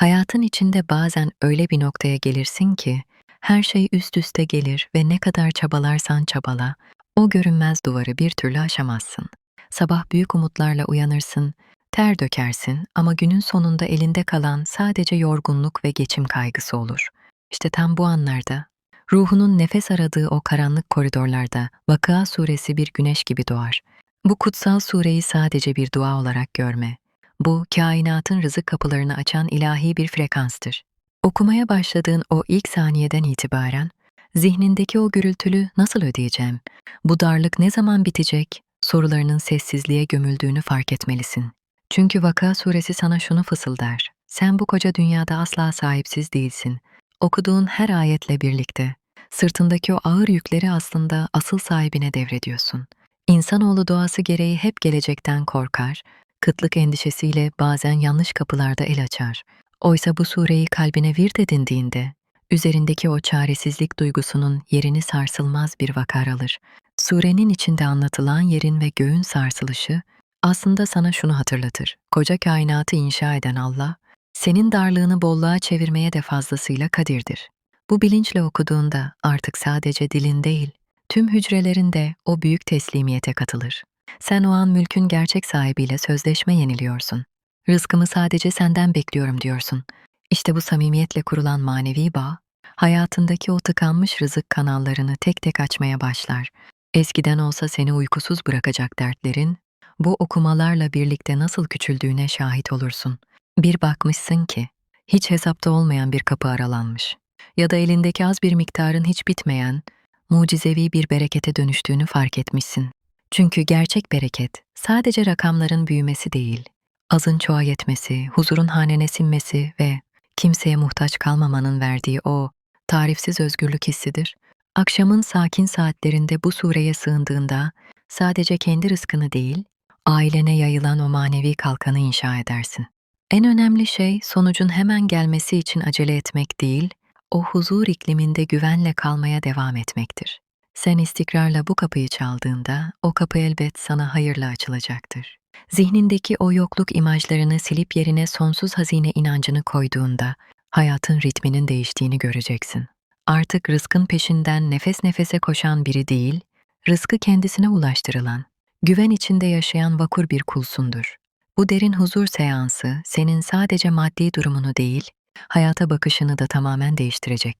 Hayatın içinde bazen öyle bir noktaya gelirsin ki her şey üst üste gelir ve ne kadar çabalarsan çabala o görünmez duvarı bir türlü aşamazsın. Sabah büyük umutlarla uyanırsın, ter dökersin ama günün sonunda elinde kalan sadece yorgunluk ve geçim kaygısı olur. İşte tam bu anlarda ruhunun nefes aradığı o karanlık koridorlarda Vakıa suresi bir güneş gibi doğar. Bu kutsal sureyi sadece bir dua olarak görme. Bu kainatın rızık kapılarını açan ilahi bir frekanstır. Okumaya başladığın o ilk saniyeden itibaren zihnindeki o gürültülü nasıl ödeyeceğim, bu darlık ne zaman bitecek sorularının sessizliğe gömüldüğünü fark etmelisin. Çünkü Vaka suresi sana şunu fısıldar. Sen bu koca dünyada asla sahipsiz değilsin. Okuduğun her ayetle birlikte sırtındaki o ağır yükleri aslında asıl sahibine devrediyorsun. İnsanoğlu doğası gereği hep gelecekten korkar, kıtlık endişesiyle bazen yanlış kapılarda el açar. Oysa bu sureyi kalbine virt edindiğinde, üzerindeki o çaresizlik duygusunun yerini sarsılmaz bir vakar alır. Surenin içinde anlatılan yerin ve göğün sarsılışı aslında sana şunu hatırlatır. Koca kainatı inşa eden Allah, senin darlığını bolluğa çevirmeye de fazlasıyla kadirdir. Bu bilinçle okuduğunda artık sadece dilin değil, tüm hücrelerin de o büyük teslimiyete katılır. Sen o an mülkün gerçek sahibiyle sözleşme yeniliyorsun. Rızkımı sadece senden bekliyorum diyorsun. İşte bu samimiyetle kurulan manevi bağ, hayatındaki o tıkanmış rızık kanallarını tek tek açmaya başlar. Eskiden olsa seni uykusuz bırakacak dertlerin, bu okumalarla birlikte nasıl küçüldüğüne şahit olursun. Bir bakmışsın ki, hiç hesapta olmayan bir kapı aralanmış. Ya da elindeki az bir miktarın hiç bitmeyen, mucizevi bir berekete dönüştüğünü fark etmişsin. Çünkü gerçek bereket sadece rakamların büyümesi değil, azın çoğa yetmesi, huzurun hanene sinmesi ve kimseye muhtaç kalmamanın verdiği o tarifsiz özgürlük hissidir. Akşamın sakin saatlerinde bu sureye sığındığında sadece kendi rızkını değil, ailene yayılan o manevi kalkanı inşa edersin. En önemli şey sonucun hemen gelmesi için acele etmek değil, o huzur ikliminde güvenle kalmaya devam etmektir. Sen istikrarla bu kapıyı çaldığında o kapı elbet sana hayırla açılacaktır. Zihnindeki o yokluk imajlarını silip yerine sonsuz hazine inancını koyduğunda hayatın ritminin değiştiğini göreceksin. Artık rızkın peşinden nefes nefese koşan biri değil, rızkı kendisine ulaştırılan, güven içinde yaşayan vakur bir kulsundur. Bu derin huzur seansı senin sadece maddi durumunu değil, hayata bakışını da tamamen değiştirecek.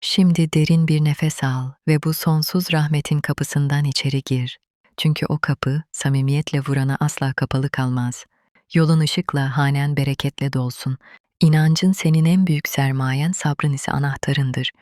Şimdi derin bir nefes al ve bu sonsuz rahmetin kapısından içeri gir. Çünkü o kapı samimiyetle vurana asla kapalı kalmaz. Yolun ışıkla, hanen bereketle dolsun. İnancın senin en büyük sermayen, sabrın ise anahtarındır.